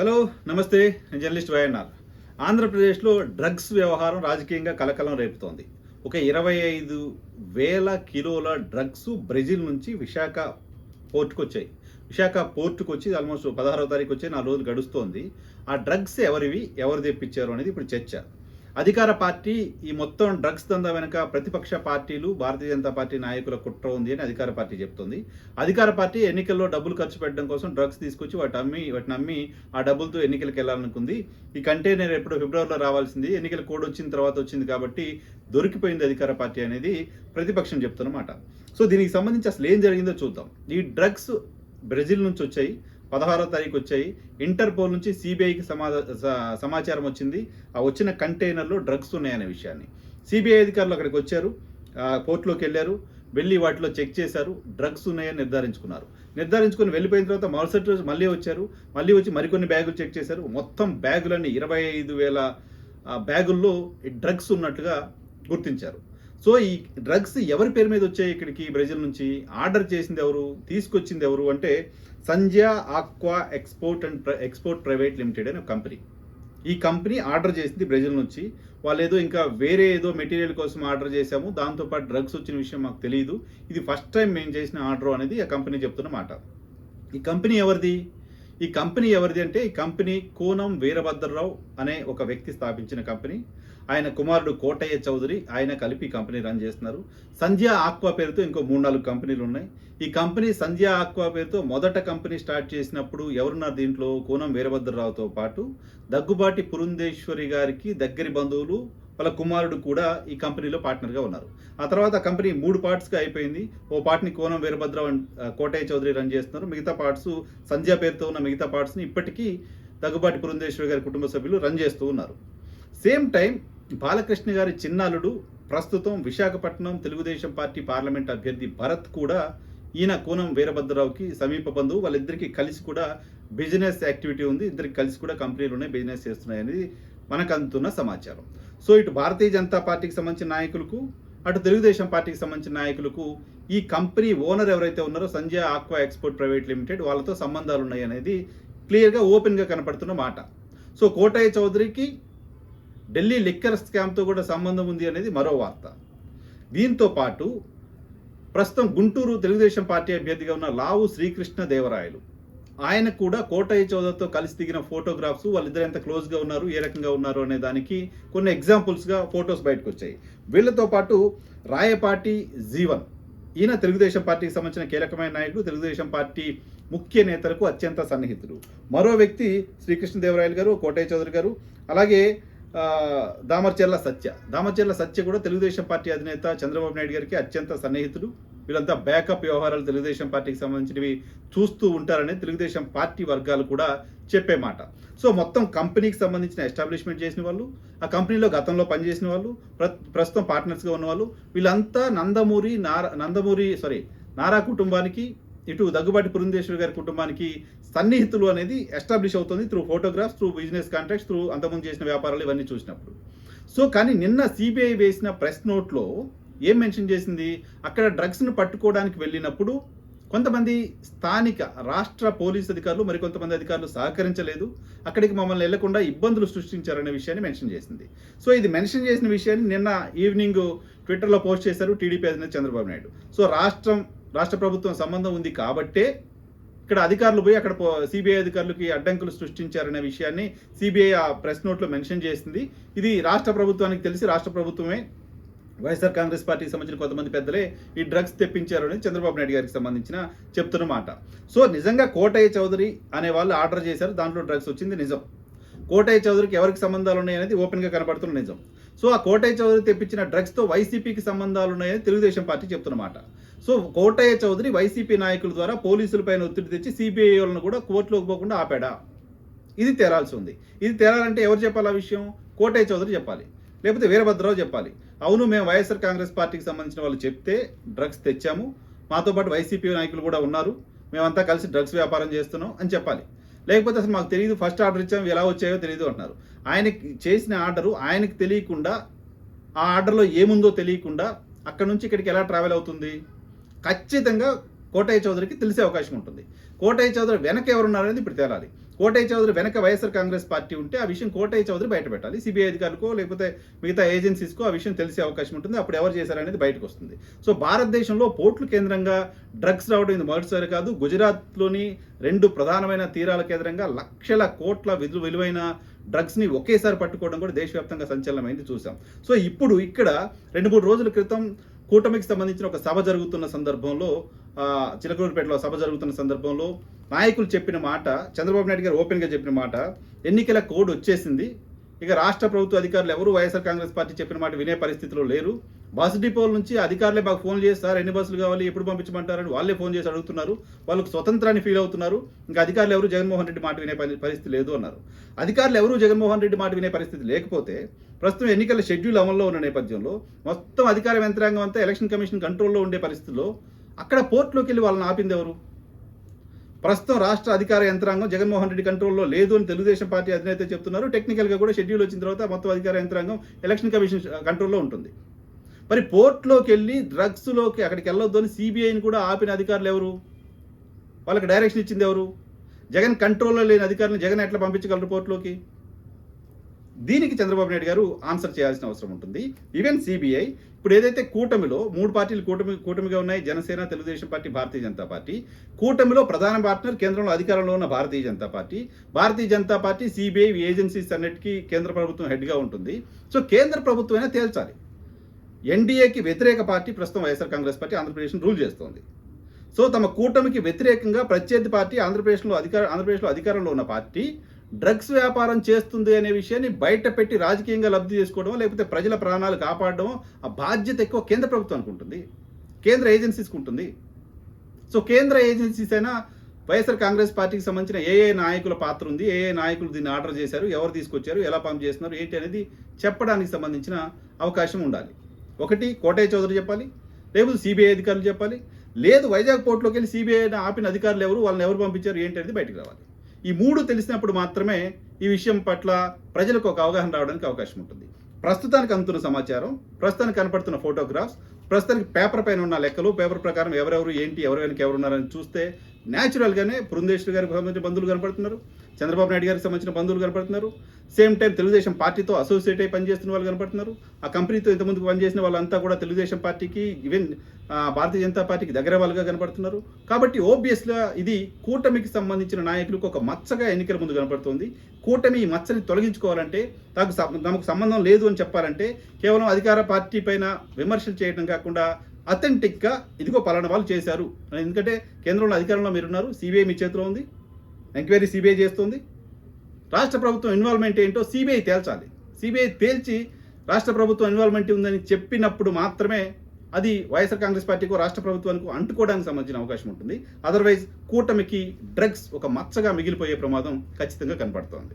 Hello నమస్తే. నేను journalist YNR. ఆంధ్రప్రదేశ్లో డ్రగ్స్ వ్యవహారం రాజకీయంగా కలకలం రేపుతోంది. ఒక ఇరవై ఐదు వేల కిలోల డ్రగ్స్ బ్రెజిల్ నుంచి విశాఖ పోర్టుకు వచ్చాయి విశాఖ పోర్టుకు వచ్చి ఆల్మోస్ట్ పదహారవ తారీఖు వచ్చి నాలుగు రోజులు గడుస్తోంది. ఆ డ్రగ్స్ ఎవరివి ఎవరు తెప్పించారు అనేది ఇప్పుడు చర్చ. అధికార పార్టీ ఈ మొత్తం డ్రగ్స్ దందా వెనుక ప్రతిపక్ష పార్టీలు భారతీయ జనతా పార్టీ నాయకుల కుట్ర ఉంది అని అధికార పార్టీ చెప్తుంది. అధికార పార్టీ ఎన్నికల్లో డబ్బులు ఖర్చు పెట్టడం కోసం డ్రగ్స్ తీసుకొచ్చి వాటి అమ్మి వాటిని అమ్మి ఆ డబ్బులతో ఎన్నికలకు వెళ్ళాలనుకుంది. ఈ కంటైనర్ ఎప్పుడు ఫిబ్రవరిలో రావాల్సింది. ఎన్నికల కోడ్ వచ్చిన తర్వాత వచ్చింది కాబట్టి దొరికిపోయింది అధికార పార్టీ అనేది ప్రతిపక్షం చెప్తున్నమాట. సో దీనికి సంబంధించి అసలు ఏం జరిగిందో చూద్దాం. ఈ డ్రగ్స్ బ్రెజిల్ నుంచి వచ్చాయి. పదహారో తారీఖు వచ్చాయి. ఇంటర్పోల్ నుంచి సిబిఐకి సమా సమాచారం వచ్చింది. ఆ వచ్చిన కంటైనర్లో డ్రగ్స్ ఉన్నాయనే విషయాన్ని. సిబిఐ అధికారులు అక్కడికి వచ్చారు. కోర్టులోకి పోర్టులోకి వెళ్ళారు. వెళ్ళి వాటిలో చెక్ చేశారు. డ్రగ్స్ ఉన్నాయని నిర్ధారించుకున్నారు. నిర్ధారించుకుని వెళ్ళిపోయిన తర్వాత మరుసటి రోజు మళ్ళీ వచ్చారు. మళ్ళీ వచ్చి మరికొన్ని బ్యాగులు చెక్ చేశారు. మొత్తం బ్యాగులన్నీ ఇరవై ఐదు వేల బ్యాగుల్లో డ్రగ్స్ ఉన్నట్టుగా గుర్తించారు. సో ఈ డ్రగ్స్ ఎవరి పేరు మీద వచ్చాయి ఇక్కడికి బ్రెజిల్ నుంచి? ఆర్డర్ చేసింది ఎవరు? తీసుకొచ్చింది ఎవరు? అంటే సంధ్య ఆక్వా ఎక్స్పోర్ట్ అండ్ ప్ర- ఎక్స్పోర్ట్ ప్రైవేట్ లిమిటెడ్ అనే ఒక కంపెనీ. ఈ కంపెనీ ఆర్డర్ చేసింది బ్రెజిల్ నుంచి. వాళ్ళు ఏదో ఇంకా వేరే ఏదో మెటీరియల్ కోసం ఆర్డర్ చేశాము. దాంతోపాటు డ్రగ్స్ వచ్చిన విషయం మాకు తెలియదు ఇది ఫస్ట్ టైం మేము చేసిన ఆర్డర్ అనేది ఆ కంపెనీ చెప్తున్న మాట. ఈ కంపెనీ ఎవరిది? ఈ కంపెనీ ఎవరిది అంటే ఈ కంపెనీ కూనం వీరభద్రరావు అనే ఒక వ్యక్తి స్థాపించిన కంపెనీ. ఆయన కుమారుడు కోటయ్య చౌదరి ఆయన కలిపి కంపెనీ రన్ చేస్తున్నారు. సంధ్యా ఆక్వా పేరుతో ఇంకో మూడు నాలుగు కంపెనీలు ఉన్నాయి. ఈ కంపెనీ సంధ్యా ఆక్వా పేరుతో మొదట కంపెనీ స్టార్ట్ చేసినప్పుడు ఎవరున్నారు దీంట్లో? కూనం వీరభద్రరావుతో పాటు. దగ్గుబాటి పురుందేశ్వరి గారికి దగ్గరి బంధువులు వాళ్ళ కుమారుడు కూడా ఈ కంపెనీలో పార్ట్నర్గా ఉన్నారు. ఆ తర్వాత ఆ కంపెనీ మూడు పార్ట్స్గా అయిపోయింది. ఓ పార్ట్ని కోనం వీరభద్రరావు కోటయ్య చౌదరి రన్ చేస్తున్నారు. మిగతా పార్ట్స్ సంధ్య పేరుతో ఉన్న మిగతా పార్ట్స్ని ఇప్పటికీ దగ్గుబాటి పురంధేశ్వరి గారి కుటుంబ సభ్యులు రన్ చేస్తూ ఉన్నారు. సేమ్ టైం బాలకృష్ణ గారి చిన్నాలుడు ప్రస్తుతం విశాఖపట్నం తెలుగుదేశం పార్టీ పార్లమెంట్ అభ్యర్థి భరత్ కూడా ఈయన కోనం వీరభద్రరావుకి సమీప బంధువు. వాళ్ళిద్దరికీ కలిసి కూడా బిజినెస్ యాక్టివిటీ ఉంది. ఇద్దరికి కలిసి కూడా కంపెనీలు ఉన్నాయి బిజినెస్ చేస్తున్నాయి అనేది మనకు అందుతున్న సమాచారం. సో ఇటు భారతీయ జనతా పార్టీకి సంబంధించిన నాయకులకు అటు తెలుగుదేశం పార్టీకి సంబంధించిన నాయకులకు ఈ కంపెనీ ఓనర్ ఎవరైతే ఉన్నారో Sanjay aqua export private limited వాళ్ళతో సంబంధాలు ఉన్నాయి అనేది క్లియర్గా ఓపెన్గా కనపడుతున్న మాట. సో కోటయ్య చౌదరికి ఢిల్లీ లిక్కర్ స్కామ్తో కూడా సంబంధం ఉంది అనేది మరో వార్త. దీంతో పాటు ప్రస్తుతం గుంటూరు తెలుగుదేశం పార్టీ అభ్యర్థిగా ఉన్న లావు శ్రీకృష్ణ దేవరాయలు ఆయన కూడా కోటయ్య చౌదరితో కలిసి దిగిన ఫోటోగ్రాఫ్స్ వాళ్ళిద్దరు ఎంత క్లోజ్గా ఉన్నారు ఏ రకంగా ఉన్నారు అనే దానికి కొన్ని ఎగ్జాంపుల్స్గా ఫొటోస్ బయటకు వచ్చాయి. వీళ్ళతో పాటు రాయపాటి జీవన్ ఈయన తెలుగుదేశం పార్టీకి సంబంధించిన కీలకమైన నాయకుడు తెలుగుదేశం పార్టీ ముఖ్య నేతలకు అత్యంత సన్నిహితుడు. మరో వ్యక్తి శ్రీకృష్ణదేవరాయలు గారు కోటయ్య చౌదరి గారు అలాగే దామర్చెర్ల సత్య. దామర్చెర్ల సత్య కూడా తెలుగుదేశం పార్టీ అధినేత చంద్రబాబు నాయుడు గారికి అత్యంత సన్నిహితుడు. వీళ్ళంతా బ్యాకప్ వ్యవహారాలు తెలుగుదేశం పార్టీకి సంబంధించినవి చూస్తూ ఉంటారని తెలుగుదేశం పార్టీ వర్గాలు కూడా చెప్పే మాట. సో మొత్తం కంపెనీకి సంబంధించిన ఎస్టాబ్లిష్మెంట్ చేసిన వాళ్ళు ఆ కంపెనీలో గతంలో పనిచేసిన వాళ్ళు ప్ర- ప్రస్తుతం పార్ట్నర్స్గా ఉన్నవాళ్ళు వీళ్ళంతా నందమూరి నారా నందమూరి సారీ నారా కుటుంబానికి ఇటు దగ్గుబాటి పురంధేశ్వరి గారి కుటుంబానికి సన్నిహితులు అనేది ఎస్టాబ్లిష్ అవుతుంది through photographs through business contacts through అంతకుముందు చేసిన వ్యాపారాలు ఇవన్నీ చూసినప్పుడు. సో కానీ నిన్న సిబిఐ వేసిన ప్రెస్ నోట్లో ఏం మెన్షన్ చేసింది? అక్కడ డ్రగ్స్ను పట్టుకోవడానికి వెళ్ళినప్పుడు కొంతమంది స్థానిక రాష్ట్ర పోలీస్ అధికారులు మరికొంతమంది అధికారులు సహకరించలేదు. అక్కడికి మమ్మల్ని వెళ్ళకుండా ఇబ్బందులు సృష్టించారనే విషయాన్ని మెన్షన్ చేసింది. సో ఇది మెన్షన్ చేసిన విషయాన్ని నిన్న ఈవినింగ్ ట్విట్టర్లో పోస్ట్ చేశారు టీడీపీ అధినేత చంద్రబాబు నాయుడు. సో రాష్ట్రం రాష్ట్ర ప్రభుత్వం సంబంధం ఉంది కాబట్టే ఇక్కడ అధికారులు పోయి అక్కడ సిబిఐ అధికారులకి అడ్డంకులు సృష్టించారనే విషయాన్ని సిబిఐ ఆ ప్రెస్ నోట్లో మెన్షన్ చేసింది. ఇది రాష్ట్ర ప్రభుత్వానికి తెలిసి రాష్ట్ర ప్రభుత్వమే వైఎస్ఆర్ కాంగ్రెస్ పార్టీకి సంబంధించిన కొంతమంది పెద్దలే ఈ డ్రగ్స్ తెప్పించారు అని చంద్రబాబు నాయుడు గారికి సంబంధించిన చెప్తున్న మాట. సో నిజంగా కోటయ్య చౌదరి అనే వాళ్ళు ఆర్డర్ చేశారు దాంట్లో డ్రగ్స్ వచ్చింది నిజం. కోటయ్య చౌదరికి ఎవరికి సంబంధాలు ఉన్నాయనేది ఓపెన్గా కనబడుతున్న నిజం. సో ఆ కోటయ్య చౌదరి తెప్పించిన డ్రగ్స్తో వైసీపీకి సంబంధాలు ఉన్నాయని తెలుగుదేశం పార్టీ చెప్తున్నమాట సో కోటయ్య చౌదరి వైసీపీ నాయకుల ద్వారా పోలీసులపైన ఒత్తిడి తెచ్చి సిబిఐ వాళ్ళను కూడా కోర్టులోకి పోకుండా ఆపాడా? ఇది తేరాల్సి ఉంది. ఇది తేరాలంటే ఎవరు చెప్పాలి ఆ విషయం? కోటయ్య చౌదరి చెప్పాలి. లేకపోతే వీరభద్రరావు చెప్పాలి. అవును మేము వైఎస్ఆర్ కాంగ్రెస్ పార్టీకి సంబంధించిన వాళ్ళు చెప్తే డ్రగ్స్ తెచ్చాము. మాతో పాటు వైసీపీ నాయకులు కూడా ఉన్నారు. మేమంతా కలిసి డ్రగ్స్ వ్యాపారం చేస్తున్నాం అని చెప్పాలి. లేకపోతే అసలు మాకు తెలియదు ఫస్ట్ ఆర్డర్ ఇచ్చాము ఎలా వచ్చాయో తెలియదు అంటున్నారు. ఆయనకి చేసిన ఆర్డరు ఆయనకి తెలియకుండా ఆ ఆర్డర్లో ఏముందో తెలియకుండా అక్కడ నుంచి ఇక్కడికి ఎలా ట్రావెల్ అవుతుంది? ఖచ్చితంగా కోటయ్య చౌదరికి తెలిసే అవకాశం ఉంటుంది. కోటయ్య చౌదరి వెనక ఎవరున్నారనేది ఇప్పుడు తేలాలి. కోటయ్య చౌదరి వెనక వైఎస్ఆర్ కాంగ్రెస్ పార్టీ ఉంటే ఆ విషయం కోటయ్య చౌదరి బయట పెట్టాలి. సిబిఐ అధికారులకో లేకపోతే మిగతా ఏజెన్సీస్కో ఆ విషయం తెలిసే అవకాశం ఉంటుంది. అప్పుడు ఎవరు చేశారనేది బయటకు వస్తుంది. సో భారతదేశంలో పోర్టులు కేంద్రంగా డ్రగ్స్ రావడం ఇది మొదటిసారి కాదు. గుజరాత్లోని రెండు ప్రధానమైన తీరాల కేంద్రంగా లక్షల కోట్ల విధులు విలువైన డ్రగ్స్ని ఒకేసారి పట్టుకోవడం కూడా దేశవ్యాప్తంగా సంచలనమైంది చూసాం. సో ఇప్పుడు ఇక్కడ రెండు మూడు రోజుల క్రితం కూటమికి సంబంధించిన ఒక సభ జరుగుతున్న సందర్భంలో చిలకూరుపేటలో సభ జరుగుతున్న సందర్భంలో నాయకులు చెప్పిన మాట చంద్రబాబు నాయుడు గారు ఓపెన్గా చెప్పిన మాట ఎన్నికల కోడ్ వచ్చేసింది. ఇక రాష్ట్ర ప్రభుత్వ అధికారులు ఎవరు వైఎస్ఆర్ కాంగ్రెస్ పార్టీ చెప్పిన మాట వినే పరిస్థితిలో లేరు. బస్ డిపోల నుంచి అధికారులే మాకు ఫోన్ చేస్తారు ఎన్ని బస్సులు కావాలి? ఎప్పుడు పంపించమంటారని వాళ్ళే ఫోన్ చేసి అడుగుతున్నారు. వాళ్ళకు స్వతంత్రాన్ని ఫీల్ అవుతున్నారు. ఇంకా అధికారులు ఎవరు జగన్మోహన్ రెడ్డి మాట వినే పరిస్థితి లేదు అన్నారు. అధికారులు ఎవరు జగన్మోహన్ రెడ్డి మాట వినే పరిస్థితి లేకపోతే ప్రస్తుతం ఎన్నికల షెడ్యూల్ అమల్లో ఉన్న నేపథ్యంలో మొత్తం అధికార యంత్రాంగం అంతా ఎలక్షన్ కమిషన్ కంట్రోల్లో ఉండే పరిస్థితిలో అక్కడ పోర్టులోకి వెళ్ళి వాళ్ళని ఆపింది ఎవరు? ప్రస్తుతం రాష్ట్ర అధికార యంత్రాంగం జగన్మోహన్ రెడ్డి కంట్రోల్లో లేదు అని తెలుగుదేశం పార్టీ అధినేత చెప్తున్నారు. టెక్నికల్గా కూడా షెడ్యూల్ వచ్చిన తర్వాత మొత్తం అధికార యంత్రాంగం ఎలక్షన్ కమిషన్ కంట్రోల్లో ఉంటుంది. మరి పోర్ట్లోకి వెళ్ళి డ్రగ్స్లోకి అక్కడికి వెళ్ళొద్దు అని సిబిఐని కూడా ఆపిన అధికారులు ఎవరు? వాళ్ళకి డైరెక్షన్ ఇచ్చింది ఎవరు? జగన్ కంట్రోల్లో లేని అధికారులను జగన్ ఎట్లా పంపించగలరు పోర్ట్లోకి? దీనికి చంద్రబాబు నాయుడు గారు ఆన్సర్ చేయాల్సిన అవసరం ఉంటుంది. ఈవెన్ సిబిఐ ఇప్పుడు ఏదైతే కూటమిలో మూడు పార్టీలు కూటమి కూటమిగా ఉన్నాయి జనసేన తెలుగుదేశం పార్టీ భారతీయ జనతా పార్టీ. కూటమిలో ప్రధాన పార్ట్నర్ కేంద్రంలో అధికారంలో ఉన్న Bharatiya Janata party. Bharatiya Janata party CBI agencies అన్నిటికీ కేంద్ర ప్రభుత్వం హెడ్గా ఉంటుంది. సో కేంద్ర ప్రభుత్వమైనా తేల్చాలి. ఎన్డీఏకి వ్యతిరేక పార్టీ ప్రస్తుతం వైఎస్ఆర్ కాంగ్రెస్ పార్టీ ఆంధ్రప్రదేశ్ను రూల్ చేస్తోంది. సో తమ కూటమికి వ్యతిరేకంగా ప్రత్యర్థి పార్టీ ఆంధ్రప్రదేశ్లో అధికార ఆంధ్రప్రదేశ్లో అధికారంలో ఉన్న పార్టీ డ్రగ్స్ వ్యాపారం చేస్తుంది అనే విషయాన్ని బయట పెట్టి రాజకీయంగా లబ్ధి చేసుకోవడం లేకపోతే ప్రజల ప్రాణాలు కాపాడడం ఆ బాధ్యత ఎక్కువ కేంద్ర ప్రభుత్వానికి ఉంటుంది కేంద్ర ఏజెన్సీస్కి ఉంటుంది. సో కేంద్ర ఏజెన్సీస్ అయినా వైఎస్ఆర్ కాంగ్రెస్ పార్టీకి సంబంధించిన ఏ ఏ నాయకుల పాత్ర ఉంది. ఏ ఏ నాయకులు దీన్ని ఆర్డర్ చేశారు ఎవరు తీసుకొచ్చారు ఎలా పంప్ చేస్తున్నారు ఏంటి అనేది చెప్పడానికి సంబంధించిన అవకాశం ఉండాలి. ఒకటి కోటయ్య చౌదరి చెప్పాలి లేకపోతే సిబిఐ అధికారులు చెప్పాలి. లేదు వైజాగ్ పోర్టులోకి వెళ్ళి సిబిఐ ఆపిన అధికారులు ఎవరు వాళ్ళని ఎవరు పంపించారు ఏంటి అనేది బయటకు రావాలి. ఈ మూడు తెలిసినప్పుడు మాత్రమే ఈ విషయం పట్ల ప్రజలకు ఒక అవగాహన రావడానికి అవకాశం ఉంటుంది. ప్రస్తుతానికి అందుతున్న సమాచారం ప్రస్తుతానికి కనపడుతున్న ఫోటోగ్రాఫ్స్ ప్రస్తుతానికి పేపర్ పైన ఉన్న లెక్కలు పేపర్ ప్రకారం ఎవరెవరు ఏంటి ఎవరు వెనక ఎవరు ఉన్నారని చూస్తే న్యాచురల్గానే బృందేశ్వరి గారికి సంబంధించిన బంధువులు కనపడుతున్నారు. చంద్రబాబు నాయుడు గారికి సంబంధించిన బంధువులు కనపడుతున్నారు. సేమ్ టైం తెలుగుదేశం పార్టీతో అసోసియేట్ అయి పనిచేస్తున్న వాళ్ళు కనపడుతున్నారు. ఆ కంపెనీతో ఇంతకుముందు పనిచేసిన వాళ్ళంతా కూడా తెలుగుదేశం పార్టీకి ఈవెన్ భారతీయ జనతా పార్టీకి దగ్గర వాళ్ళుగా కనపడుతున్నారు. కాబట్టి ఓబియస్గా ఇది కూటమికి సంబంధించిన నాయకులకు ఒక మచ్చగా ఎన్నికల ముందు కనపడుతుంది. కూటమి ఈ మచ్చని తొలగించుకోవాలంటే తమకు తమకు సంబంధం లేదు అని చెప్పాలంటే కేవలం అధికార పార్టీ పైన విమర్శలు చేయడం కాకుండా అథెంటిక్గా ఇదిగో పలానా వాళ్ళు చేశారు. ఎందుకంటే కేంద్రంలో అధికారంలో మీరున్నారు సిబిఐ మీ చేతిలో ఉంది. ఎంక్వైరీ సిబిఐ చేస్తుంది. రాష్ట్ర ప్రభుత్వం ఇన్వాల్వ్మెంట్ ఏంటో సిబిఐ తేల్చాలి. సిబిఐ తేల్చి రాష్ట్ర ప్రభుత్వం ఇన్వాల్వ్మెంట్ ఉందని చెప్పినప్పుడు మాత్రమే అది వైఎస్ఆర్ కాంగ్రెస్ పార్టీకు రాష్ట్ర ప్రభుత్వానికి అంటుకోవడానికి సంబంధించిన అవకాశం ఉంటుంది. అదర్వైజ్ కూటమికి డ్రగ్స్ ఒక మచ్చగా మిగిలిపోయే ప్రమాదం ఖచ్చితంగా కనపడుతోంది.